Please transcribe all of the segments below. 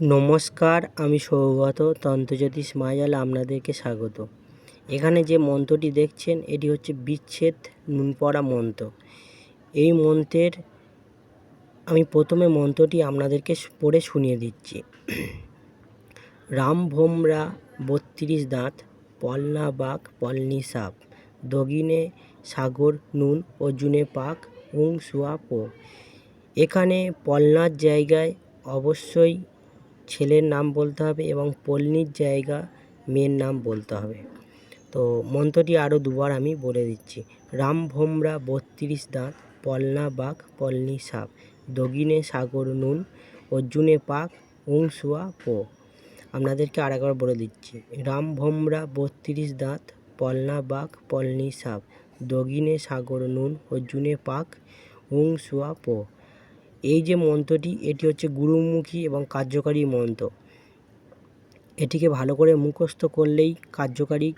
নমস্কার, আমি সৌগত তন্ত্রজ্যোতিষ মায়াজাল আপনাদেরকে স্বাগত। এখানে যে মন্ত্রটি দেখছেন, এটি হচ্ছে বিচ্ছেদ নুন পড়া মন্ত্র। এই মন্ত্রের, আমি প্রথমে মন্ত্রটি আপনাদেরকে পড়ে শুনিয়ে দিচ্ছি। রাম ভোমরা বত্রিশ দাঁত, পলনা বাঘ, পলনি সাপ, দগিনে সাগর, নুন, অর্জুনে পাক, উং সুয়া পো। এখানে পলনার জায়গায় অবশ্যই ছেলের নাম বলতে হবে এবং পল্লীর জায়গা মেয়ের নাম বলতে হবে। তো মন্ত্রটি আরও দুবার আমি বলে দিচ্ছি। রাম ভোমরা বত্রিশ দাঁত, পলনা বাঘ পলনি সাপ, দগিনে সাগর নুন, অর্জুনে পাক উং সুয়া পো। আপনাদেরকে আরেকবার বলে দিচ্ছি। রাম ভোমরা বত্রিশ দাঁত, পলনা বাঘ পলনি সাপ, দগিনে সাগর নুন, অর্জুনে পাক উং সুয়া পো। এই যে মন্ত্রটি, এটি হচ্ছে গুরুমুখী এবং কার্যকারী মন্ত্র। এটিকে ভালো করে মুখস্থ করলেই কার্যকারী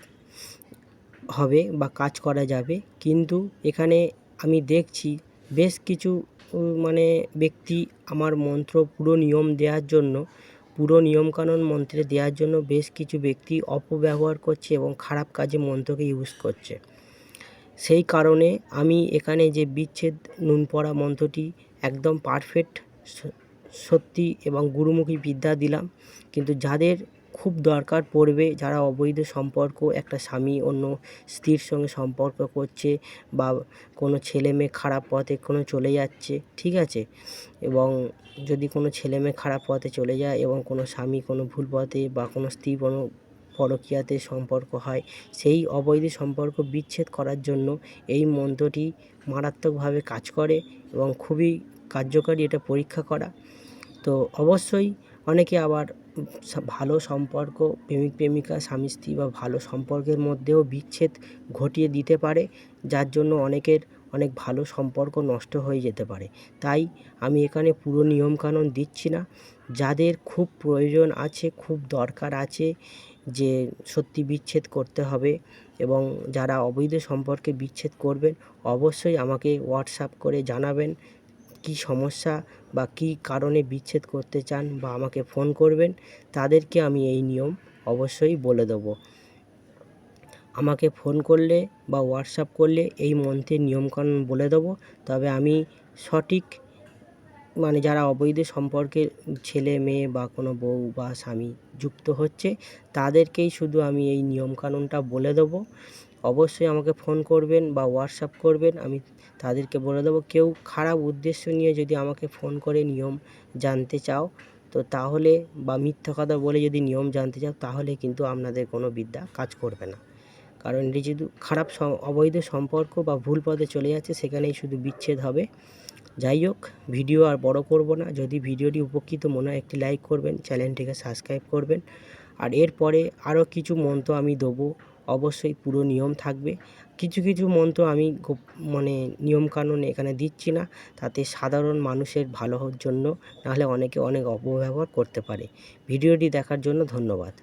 হবে বা কাজ করা যাবে। কিন্তু এখানে আমি দেখছি বেশ কিছু মানে ব্যক্তি আমার মন্ত্র পুরো নিয়ম দেওয়ার জন্য, পুরো নিয়মকানুন মন্ত্রে দেওয়ার জন্য বেশ কিছু ব্যক্তি অপব্যবহার করছে এবং খারাপ কাজে মন্ত্রকে ইউজ করছে। সেই কারণে আমি এখানে যে বিচ্ছেদ নুন পড়া মন্ত্রটি একদম পারফেক্ট সত্যি এবং গুরুমুখী বিদ্যা দিলাম। কিন্তু যাদের খুব দরকার পড়বে, যারা অবৈধ সম্পর্ক, একটা স্বামী অন্য স্ত্রীর সঙ্গে সম্পর্ক করছে বা কোনো ছেলে মেয়ে খারাপ পথে কোনো চলে যাচ্ছে, ঠিক আছে? এবং যদি কোনো ছেলে মেয়ে খারাপ পথে চলে যায় এবং কোনো স্বামী কোনো ভুল পথে বা কোনো স্ত্রী কোনো পরকীয়াতে সম্পর্ক হয়। সেই অবৈধ সম্পর্ক বিচ্ছেদ করার জন্য এই মন্ত্রটি মারাত্মকভাবে কাজ করে এবং খুবই কার্যকারী এটা পরীক্ষা করা। তো অবশ্যই অনেকে আবার ভালো সম্পর্ক, প্রেমিক, প্রেমিকা, স্বামী, স্ত্রী বা ভালো সম্পর্কের মধ্যেও বিচ্ছেদ ঘটিয়ে দিতে পারে, যার জন্য অনেকের অনেক ভালো সম্পর্ক নষ্ট হয়ে যেতে পারে। তাই আমি এখানে পুরো নিয়মকানুন দিচ্ছি না। যাদের খুব প্রয়োজন আছে, খুব দরকার আছে যে সত্যি বিচ্ছেদ করতে হবে এবং যারা অবৈধ সম্পর্কে বিচ্ছেদ করবেন, অবশ্যই আমাকে হোয়াটসঅ্যাপ করে জানাবেন কী সমস্যা বা কী কারণে বিচ্ছেদ করতে চান বা আমাকে ফোন করবেন। তাদেরকে আমি এই নিয়ম অবশ্যই বলে দেবো। আমাকে ফোন করলে বা হোয়াটসঅ্যাপ করলে এই মন্ত্রের নিয়মকানুন বলে দেবো। তবে আমি সঠিক মানে যারা অবৈধ সম্পর্কে ছেলে, মেয়ে বা কোনো বউ বা স্বামী যুক্ত হচ্ছে, তাদেরকেই শুধু আমি এই নিয়মকানুনটা বলে দেবো। অবশ্যই আমাকে ফোন করবেন বা হোয়াটসঅ্যাপ করবেন, আমি তাদেরকে বলে দেবো। কেউ খারাপ উদ্দেশ্য নিয়ে যদি আমাকে ফোন করে নিয়ম জানতে চাও, তো তাহলে বা মিথ্যা কথা বলে যদি নিয়ম জানতে চাও, তাহলে কিন্তু আপনাদের কোনো বিদ্যা কাজ করবে না। কারণ এটি যদি খারাপ অবৈধ সম্পর্ক বা ভুল পথে চলে যাচ্ছে, সেখানেই শুধু বিচ্ছেদ হবে। যাই হোক, ভিডিও আর বড় করব না। যদি ভিডিওটি উপকৃত মনে হয়, একটি লাইক করবেন, চ্যানেলটিকে সাবস্ক্রাইব করবেন। আর এরপরে আরও কিছু মন্ত্র আমি দেবো। অবশ্যই পুরো নিয়ম থাকবে। কিছু কিছু মন্ত্র আমি মানে নিয়মকানুন এখানে দিচ্ছি না। তাতে সাধারণ মানুষের ভালো জন্য, নাহলে অনেকে অনেক অপব্যবহার করতে পারে। ভিডিওটি দেখার জন্য ধন্যবাদ।